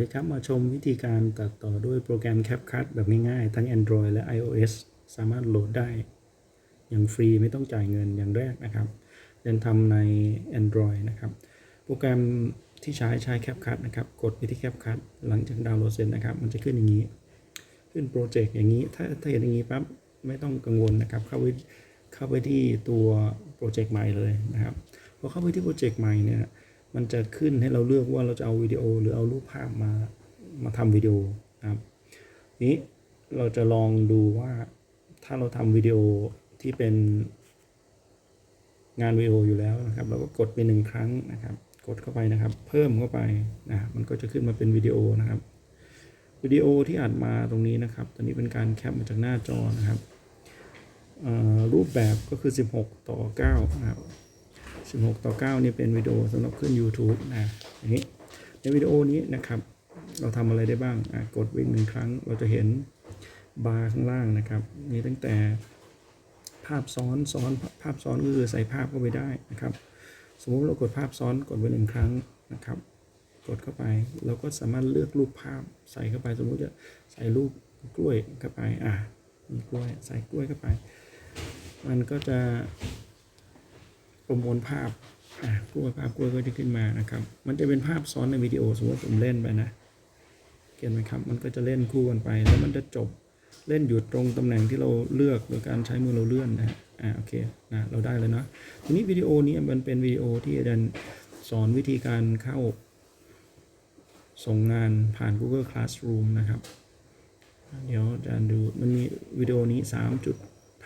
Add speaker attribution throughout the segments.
Speaker 1: สวัสดีครับมาชมวิธีการตัดต่อด้วยโปรแกรม CapCut แบบง่ายๆ ทั้ง Android และ iOS สามารถโหลดได้อย่างฟรีไม่ต้องจ่ายเงินอย่างแรกนะครับเรียนทำใน Android นะครับ โปรแกรมที่ใช้ใช้ CapCut นะครับ กดไปที่ CapCut หลังจากดาวน์โหลดเสร็จนะครับ มันจะขึ้นอย่างนี้ ขึ้นโปรเจกต์อย่างนี้ ถ้าถ้าเห็นอย่างนี้ปั๊บไม่ต้องกังวลนะครับ เข้าไปเข้าไปที่ตัวโปรเจกต์ใหม่เลยนะครับพอเข้าไปที่โปรเจกต์ใหม่เนี่ย มันจะขึ้นให้เราเลือกว่าเราจะเอาวิดีโอหรือเอารูปภาพมามาทำวิดีโอนะครับนี้เราจะลองดูว่าถ้าเราทำวิดีโอที่เป็นงานวิดีโออยู่แล้วนะครับ เราก็กดไปหนึ่งครั้งนะครับ กดเข้าไปนะครับ เพิ่มเข้าไปนะมันก็จะขึ้นมาเป็นวิดีโอนะครับวิดีโอที่อัดมาตรงนี้นะครับ ตอนนี้เป็นการแคปมาจากหน้าจอนะครับรูปแบบก็คือ 16 ต่อ 9 นะครับ 16 ต่อ 9 นี่เป็นวิดีโอสำหรับขึ้น YouTube นะอย่างนี้ในวิดีโอนี้นะครับ เราทำอะไรได้บ้างกดวิ่งหนึ่งครั้ง เราจะเห็นบาร์ข้างล่างนะครับมีตั้งแต่ภาพซ้อนซ้อนภาพซ้อนก็คือใส่ภาพเข้าไปได้นะครับ สมมุติเรากดภาพซ้อนกดไปหนึ่งครั้งนะครับ กดเข้าไปเราก็สามารถเลือกรูปภาพใส่เข้าไป สมมุติจะใส่รูปกล้วยเข้าไปอะมีกล้วยใส่กล้วยเข้าไป มันก็จะ ประมวลภาพคู่กับภาพกล้วยก็จะขึ้นมานะครับ มันจะเป็นภาพซ้อนในวิดีโอสมมติผมเล่นไปนะเขียนไหมครับ มันก็จะเล่นคู่กันไป แล้วมันจะจบเล่นอยู่ตรงตำแหน่งที่เราเลือกโดยการใช้มือเราเลื่อนนะอ่าโอเคนะเราได้เลยเนาะทีนี้วิดีโอนี้มันเป็นวิดีโอที่อาจารย์สอนวิธีการเข้า ส่งงานผ่าน Google Classroom นะครับ เดี๋ยวอาจารย์ดูมันมีวิดีโอนี้ 3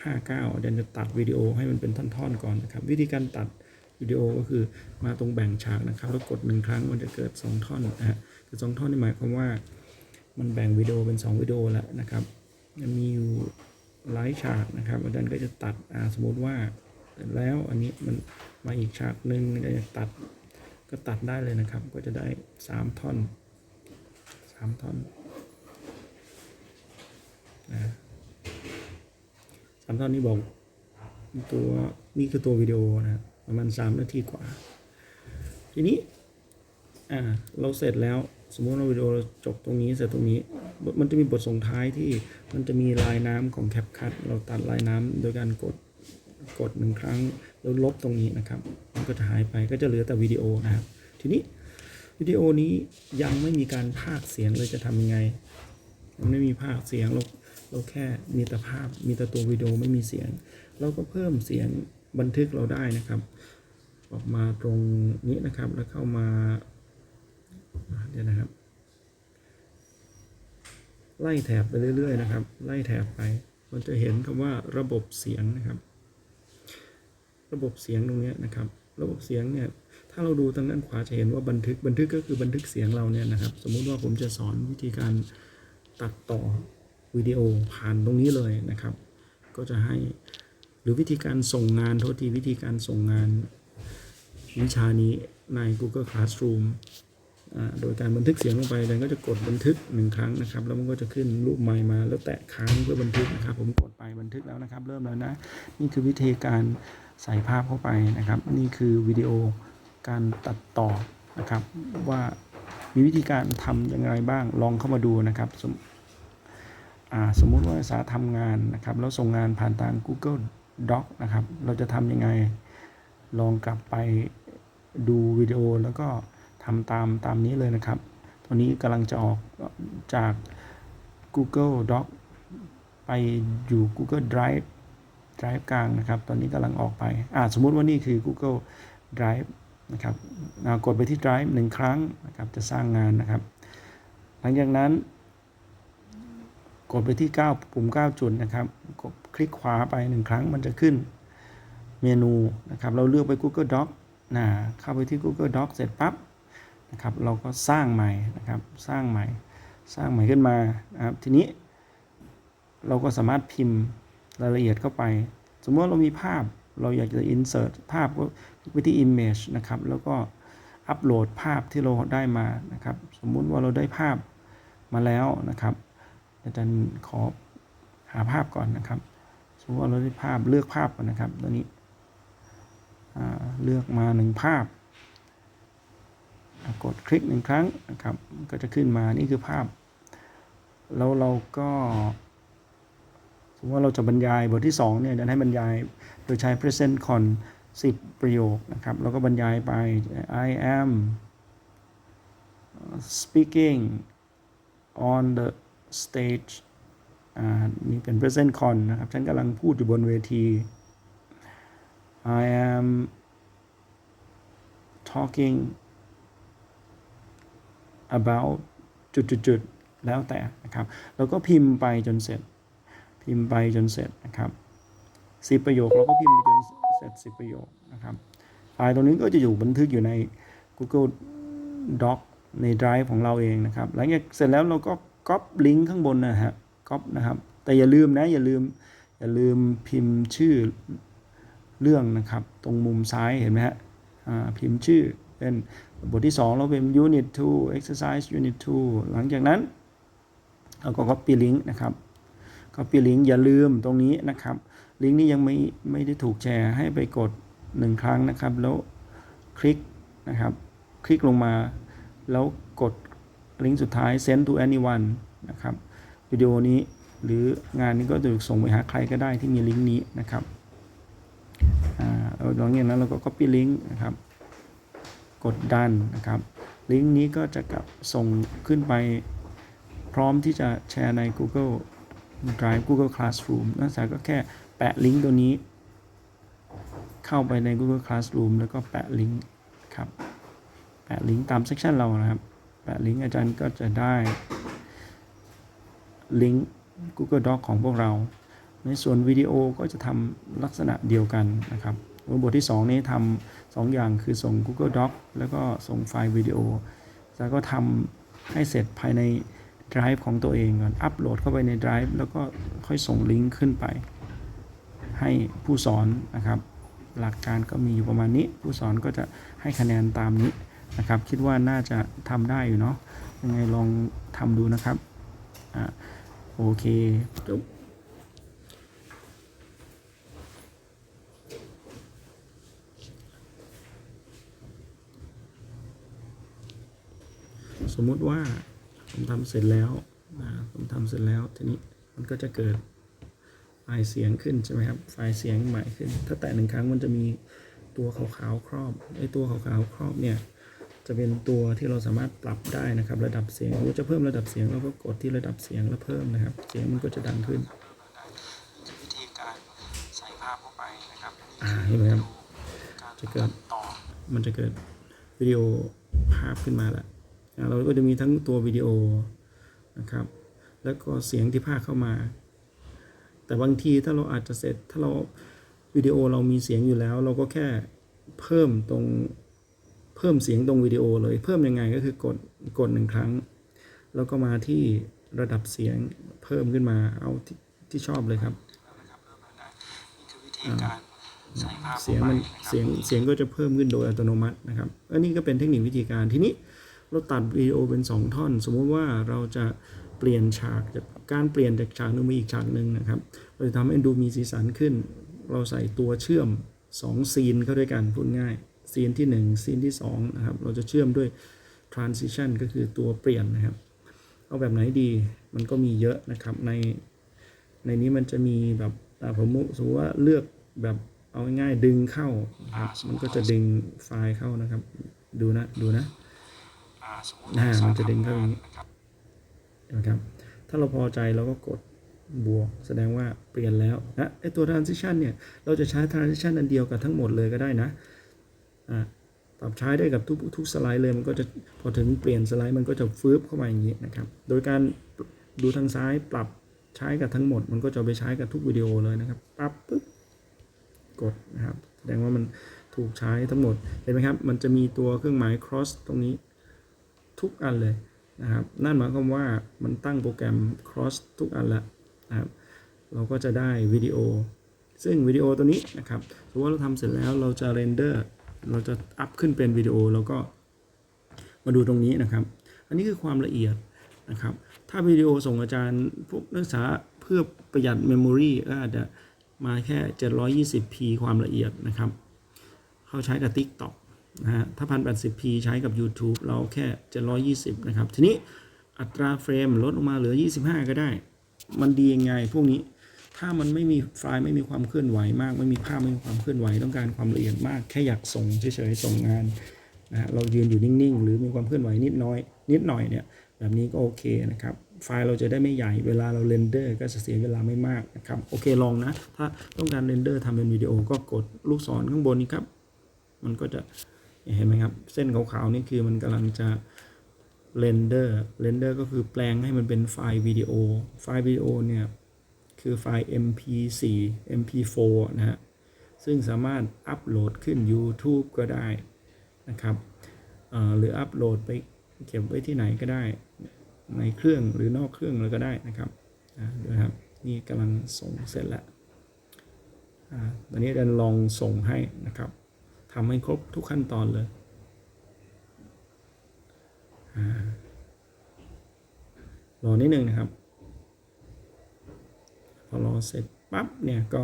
Speaker 1: 59เดี๋จะตัดวิดีโอให้มันเป็นท่อนๆก่อนนะครับ วิธีการตัดวิดีโอก็คือมาตรงแบ่งฉากนะครับ แล้วกดหนึ่งครั้งมันจะเกิด 2 ท่อนนะฮะเกิดสท่อนนี่หมายความว่า มันแบ่งวิดีโอเป็น 2 วิดีโอแล้วนะครับจะมีอยู่หลายฉากนะครับเด่าก็จะตัดสมมติว่าแล้วอันนี้มันมาอีกฉากหนึ่งก็จะตัดก็ตัดได้เลยนะครับ ก็จะได้ 3 ท่อน 3 ท่อนนะ สามท่อนนี้บอกตัวนี่คือตัววิดีโอนะครับประมาณ3นาทีกว่า ทีนี้อ่าเราเสร็จแล้วสมมติเราวิดีโอจบตรงนี้เสร็จตรงนี้ มันจะมีบทส่งท้ายที่มันจะมีลายน้ำของแคปคัตเราตัดลายน้ำโดยการกดกดหนึ่งครั้งแล้วลบตรงนี้นะครับ มันก็จะหายไปก็จะเหลือแต่วิดีโอนะครับ ทีนี้วิดีโอนี้ยังไม่มีการพากเสียงเลยจะทำยังไง มันไม่มีภาคเสียงเรา เราแค่มีแต่ภาพมีแต่ตัววิดีโอไม่มีเสียง เราก็เพิ่มเสียงบันทึกเราได้นะครับ ออกมาตรงนี้นะครับแล้วเข้ามาเดี๋ยวนะครับ ไล่แถบไปเรื่อยๆนะครับ ไล่แถบไป มันจะเห็นคำว่าระบบเสียงนะครับ ระบบเสียงตรงนี้นะครับ ระบบเสียงเนี่ยถ้าเราดูทางด้านขวาจะเห็นว่าบันทึกบันทึกก็คือบันทึกเสียงเราเนี่ยนะครับ สมมุติว่าผมจะสอนวิธีการตัดต่อ วิดีโอผ่านตรงนี้เลยนะครับ ก็จะให้หรือวิธีการส่งงานโทษทีวิธีการส่งงานวิชานี้ใน Google Classroom โดยการบันทึกเสียงลงไปแล้วก็จะกดบันทึกหนึ่งครั้งนะครับ แล้วมันก็จะขึ้นรูปไมค์มา แล้วแตะค้างเพื่อบันทึกนะครับ ผมกดไปบันทึกแล้วนะครับ เริ่มแล้วนะ นี่คือวิธีการใส่ภาพเข้าไปนะครับ นี่คือวิดีโอการตัดต่อนะครับ ว่ามีวิธีการทำอย่างไรบ้างลองเข้ามาดูนะครับ สมมุติว่าสาทำงานนะครับแล้วส่งงานผ่านทาง Google Doc นะครับ เราจะทำยังไง ลองกลับไปดูวิดีโอแล้วก็ทำตามตามนี้เลยนะครับตอนนี้กำลังจะออกจาก Google Doc ไปอยู่ Google Drive Drive กลางนะครับ ตอนนี้กำลังออกไปอ่าสมมุติว่านี่คือ Google Drive นะครับกดไปที่ Drive หนึ่งครั้งนะครับ จะสร้างงานนะครับ หลังจากนั้น กดไปที่ 9 ปุ่ม 9 จุดนะครับกดคลิกขวาไปหนึ่งครั้งมันจะขึ้นเมนูนะครับเราเลือกไป Google Doc นะเข้าไปที่ Google Doc เสร็จปั๊บนะครับเราก็สร้างใหม่นะครับสร้างใหม่ สร้างใหม่ขึ้นมานะครับทีนี้ เราก็สามารถพิมพ์รายละเอียดเข้าไป สมมติว่าเรามีภาพเราอยากจะ insert ภาพก็คลิกไปที่ image นะครับแล้วก็อัปโหลดภาพที่เราได้มานะครับสมมุติว่าเราได้ภาพมาแล้วนะครับ อาจารย์ขอหาภาพก่อนนะครับสมมติว่าเราได้ภาพเลือกภาพก่อนนะครับตัวนี้เลือกมาหนึ่งภาพ กดคลิกหนึ่งครั้งนะครับ ก็จะขึ้นมานี่คือภาพ แล้วเราก็สมมติว่าเราจะบรรยายบทที่2เนี่ยจะให้บรรยายโดยใช้ present con 10 ประโยคนะครับ แล้วก็บรรยายไป I am speaking on the stage อ่านี่เป็น present con นะครับ ฉันกำลังพูดอยู่บนเวที I am talking about จุดๆแล้วแต่นะครับ แล้วก็พิมพ์ไปจนเสร็จ พิมพ์ไปจนเสร็จนะครับสิบประโยคเราก็พิมพ์ไปจนเสร็จสิบประโยคนะครับไฟล์ตรงนี้ก็จะอยู่บันทึกอยู่ใน Google Doc ใน Drive ของเราเองนะครับ หลังจากเสร็จแล้วเราก็ ก๊อปลิงก์ข้างบนนะฮะก๊อปนะครับ แต่อย่าลืมนะอย่าลืมอย่าลืมพิมพ์ชื่อเรื่องนะครับ ตรงมุมซ้ายเห็นไหมฮะพิมพ์ชื่อเป็นบทที่ 2 เราเป็น unit 2 exercise unit 2 หลังจากนั้น เราก็ copy link นะครับ copy link อย่าลืมตรงนี้นะครับ ลิงก์นี้ยังไม่ไม่ได้ถูกแชร์ให้ไปกด 1 ครั้งนะครับ แล้วคลิกนะครับ คลิกลงมาแล้วกด ลิงก์สุดท้าย send to anyone นะครับวิดีโอนี้หรืองานนี้ก็จะส่งไปหาใครก็ได้ที่มีลิงก์นี้นะครับอ่าล้วหลังจากนั้นเราก็ copy link นะครับ กดดันนะครับ ลิงก์นี้ก็จะกลับส่งขึ้นไปพร้อมที่จะแชร์ใน Google Drive Google Classroom นักศึกษาก็แค่แปะลิงก์ตัวนี้ เข้าไปใน Google Classroom แล้วก็แปะลิงก์ครับ แปะลิงก์ตามเซสชันเรานะครับ แปะลิงก์อาจารย์ก็จะได้ลิงก์ Google Doc ของพวกเรา ในส่วนวิดีโอก็จะทำลักษณะเดียวกันนะครับบทที่ 2 นี้ทำสองอย่างคือส่ง Google Doc แล้วก็ส่งไฟล์วิดีโอแล้วก็ทำให้เสร็จภายใน Drive ของตัวเองก่อน อัปโหลดเข้าไปใน Drive แล้วก็ค่อยส่งลิงก์ขึ้นไป ให้ผู้สอนนะครับ หลักการก็มีอยู่ประมาณนี้ ผู้สอนก็จะให้คะแนนตามนี้ นะครับ คิดว่าน่าจะทำได้อยู่เนาะยังไงลองทำดูนะครับอ่าโอเคจบสมมุติว่าผมทำเสร็จแล้วอ่าผมทำเสร็จแล้วทีนี้มันก็จะเกิดไฟล์เสียงขึ้นใช่ไหมครับไฟล์เสียงใหม่ขึ้น ถ้าแตะหนึ่งครั้งมันจะมีตัวขาวๆครอบไอ้ตัวขาวๆครอบเนี่ย จะเป็นตัวที่เราสามารถปรับได้นะครับ ระดับเสียงเราจะเพิ่มระดับเสียงเราก็กดที่ระดับเสียงแล้วเพิ่มนะครับ เสียงมันก็จะดังขึ้น
Speaker 2: วิธีการใส่ภาพเข้าไปนะครับ
Speaker 1: อ่าเห็นไหมครับ
Speaker 2: การ
Speaker 1: จะเกิด
Speaker 2: ต่อ
Speaker 1: มันจะเกิดวิดีโอภาพขึ้นมาแล้วอ่าเราก็จะมีทั้งตัววิดีโอนะครับ แล้วก็เสียงที่ภาคเข้ามา แต่บางทีถ้าเราอาจจะเสร็จถ้าเราวิดีโอเรามีเสียงอยู่แล้ว เราก็แค่เพิ่มตรง เพิ่มเสียงตรงวิดีโอเลย เพิ่มยังไงก็คือกดกดหนึ่งครั้ง แล้วก็มาที่ระดับเสียงเพิ่มขึ้นมาเอาที่ที่ชอบเลยครับ
Speaker 2: นะครับเพิ่มรายได้นี่คือวิธีการใส่ภาพ
Speaker 1: เสียง
Speaker 2: ข้าไป
Speaker 1: มัน
Speaker 2: นะครับ
Speaker 1: เสียงเสียงก็จะเพิ่มขึ้นโดยอัตโนมัตินะครับ อันนี้ก็เป็นเทคนิควิธีการทีนี้เราตัดวิดีโอเป็น 2 ท่อน สมมุติว่าเราจะเปลี่ยนฉากจากการเปลี่ยนจากฉากหนึงมาอีกฉากหนึ่งนะครับเราจะทำให้ดูมีสีสันขึ้น เราใส่ตัวเชื่อม 2 ซีนเข้าด้วยกันพูดง่าย ซีนที่ 1 ซีนที่ 2 นะครับ เราจะเชื่อมด้วย transition ก็คือตัวเปลี่ยนนะครับ เอาแบบไหนดีมันก็มีเยอะนะครับ ในในนี้มันจะมีแบบอ่าผมสมมติว่าเลือกแบบเอาง่ายๆดึงเข้านะครับมันก็จะดึงไฟล์เข้านะครับ ดูนะดูนะ
Speaker 2: อ่าสมมติ
Speaker 1: อ่า
Speaker 2: ส
Speaker 1: มันจะดึงเข้าอย่างนี้
Speaker 2: นะครับ
Speaker 1: นะครับ ถ้าเราพอใจเราก็กดบวก แสดงว่าเปลี่ยนแล้วนะไอตัว transition เนี่ย เราจะใช้ transition อันเดียวกับทั้งหมดเลยก็ได้นะ อ่าปรับใช้ได้กับทุกทุกสไลด์เลยมันก็จะพอถึงเปลี่ยนสไลด์มันก็จะฟืบเข้ามาอย่างนี้นะครับ โดยการดูทางซ้ายปรับใช้กับทั้งหมด มันก็จะไปใช้กับทุกวิดีโอเลยนะครับปั๊บปุ๊บกดนะครับแสดงว่ามันถูกใช้ทั้งหมดเห็นไหมครับ มันจะมีตัวเครื่องหมาย cross ตรงนี้ทุกอันเลยนะครับนั่นหมายความว่ามันตั้งโปรแกรม cross ทุกอันแล้วนะครับเราก็จะได้วิดีโอ ซึ่งวิดีโอตัวนี้นะครับสมมติว่าเราทำเสร็จแล้วเราจะเรนเดอร์ เราจะอัพขึ้นเป็นวิดีโอแล้วก็มาดูตรงนี้นะครับ อันนี้คือความละเอียดนะครับ ถ้าวิดีโอส่งอาจารย์พวกนักศึกษาเพื่อประหยัดเมมโมรีก็อาจจะมาแค่ 720p ความละเอียดนะครับ เขาใช้กับ TikTok นะฮะ ถ้า 1080p ใช้กับ YouTube เราแค่ 720 นะครับ ทีนี้อัตราเฟรมลดลงมาเหลือ 25 ก็ได้ มันดียังไงพวกนี้ ถ้ามันไม่มีไฟล์ไม่มีความเคลื่อนไหวมาก ไม่มีภาพไม่มีความเคลื่อนไหวต้องการความละเอียดมาก แค่อยากส่งเฉยๆส่งงานนะเรายืนอยู่นิ่งๆ หรือมีความเคลื่อนไหวนิดน้อย นิดหน่อยเนี่ยแบบนี้ก็โอเคนะครับไฟล์เราจะได้ไม่ใหญ่เวลาเราเรนเดอร์ก็จะเสียเวลาไม่มากนะครับโอเคลองนะ ถ้าต้องการเรนเดอร์ทำเป็นวิดีโอก็กดลูกศรข้างบนนี้ครับ มันก็จะเห็นไหมครับ เส้นขาวๆนี่คือมันกำลังจะเรนเดอร์เรนเดอร์ก็คือแปลงให้มันเป็นไฟล์วิดีโอไฟล์วิดีโอเนี่ย คือไฟล์ mp4 mp4 นะฮะ ซึ่งสามารถอัปโหลดขึ้น YouTube ก็ได้นะครับหรืออัปโหลดไปเก็บไว้ที่ไหนก็ได้ ในเครื่องหรือนอกเครื่องเลยก็ได้นะครับดี๋ยวนะครับนี่กำลังส่งเสร็จแล้วอ่าตอนนี้เดนลองส่งให้นะครับทำให้ครบทุกขั้นตอนเลยอรอนิดนึงนะครับ อรอเสร็จปั๊บเนี่ยก็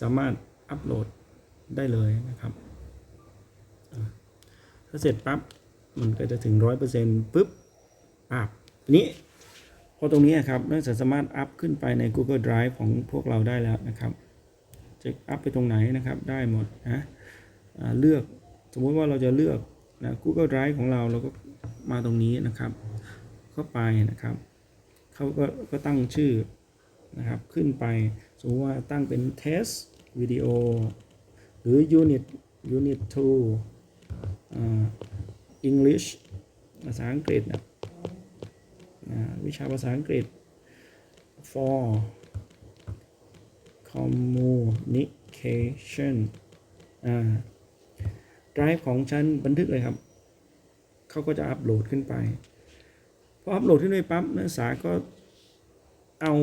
Speaker 1: สามารถอัปโหลดได้เลยนะครับถ้าเสร็จปั๊บมันก็จะถึง100%ปุ๊บปั๊บทีนี้พอตรงนี้ครับน่าจะสามารถอัพขึ้นไปใน Google Drive ของพวกเราได้แล้วนะครับจะอัพไปตรงไหนนะครับได้หมดนะเลือกสมมติว่าเราจะเลือกนะ Google Drive ของเราเราก็มาตรงนี้นะครับ เข้าไปนะครับเขาก็ก็ตั้งชื่อ นะครับ ขึ้นไป สมมติว่าตั้งเป็น test video หรือ unit unit 2อ่า English ภาษาอังกฤษนะวิชาภาษาอังกฤษ for communication อ่า drive ของฉันบันทึกเลยครับ เขาก็จะอัปโหลดขึ้นไป พออัปโหลดขึ้นไปปั๊บนักศึกษาก็ เอา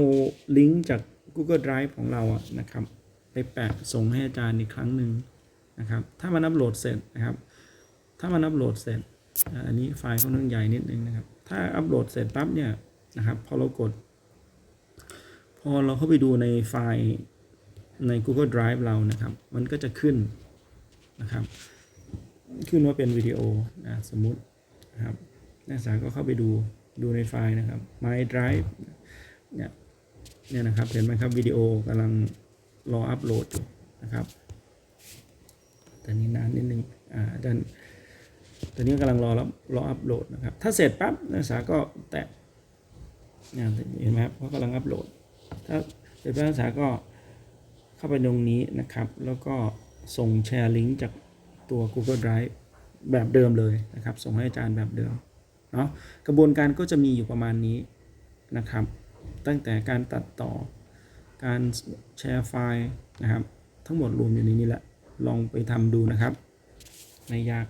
Speaker 1: ลิงก์จาก Google Drive ของเราอะนะครับ ไปแปะส่งให้อาจารย์อีกครั้งหนึ่งนะครับ ถ้ามันอัปโหลดเสร็จนะครับ ถ้ามันอัปโหลดเสร็จ อันนี้ไฟล์ค่อนข้างใหญ่นิดนึงนะครับ ถ้าอัปโหลดเสร็จปั๊บเนี่ยนะครับพอเรากด พอเราเข้าไปดูในไฟล์ใน Google Drive เรานะครับ มันก็จะขึ้นนะครับ ขึ้นว่าเป็นวิดีโอนะสมมุตินะครับนักศึกษาก็เข้าไปดูดูในไฟล์นะครับ My Drive เนี่ยเนี่ยนะครับเห็นไหมครับวิดีโอกำลังรออัปโหลดอยู่นะครับแต่นี้นานนิดนึงอ่าอาจารย์ตอนนี้กำลังรอรับรออัปโหลดนะครับ ถ้าเสร็จปั๊บนักศึกษาก็แตะเนี่ยเห็นไหมครับเขากำลังอัปโหลด ถ้าเสร็จปั๊บนักศึกษาก็เข้าไปตรงนี้นะครับ แล้วก็ส่งแชร์ลิงก์จากตัว Google Drive แบบเดิมเลยนะครับ ส่งให้อาจารย์แบบเดิมเนาะกระบวนการก็จะมีอยู่ประมาณนี้นะครับ ตั้งแต่การตัดต่อการแชร์ไฟล์นะครับ ทั้งหมดรวมอยู่ในนี้แหละ ลองไปทำดูนะครับ ไม่ยาก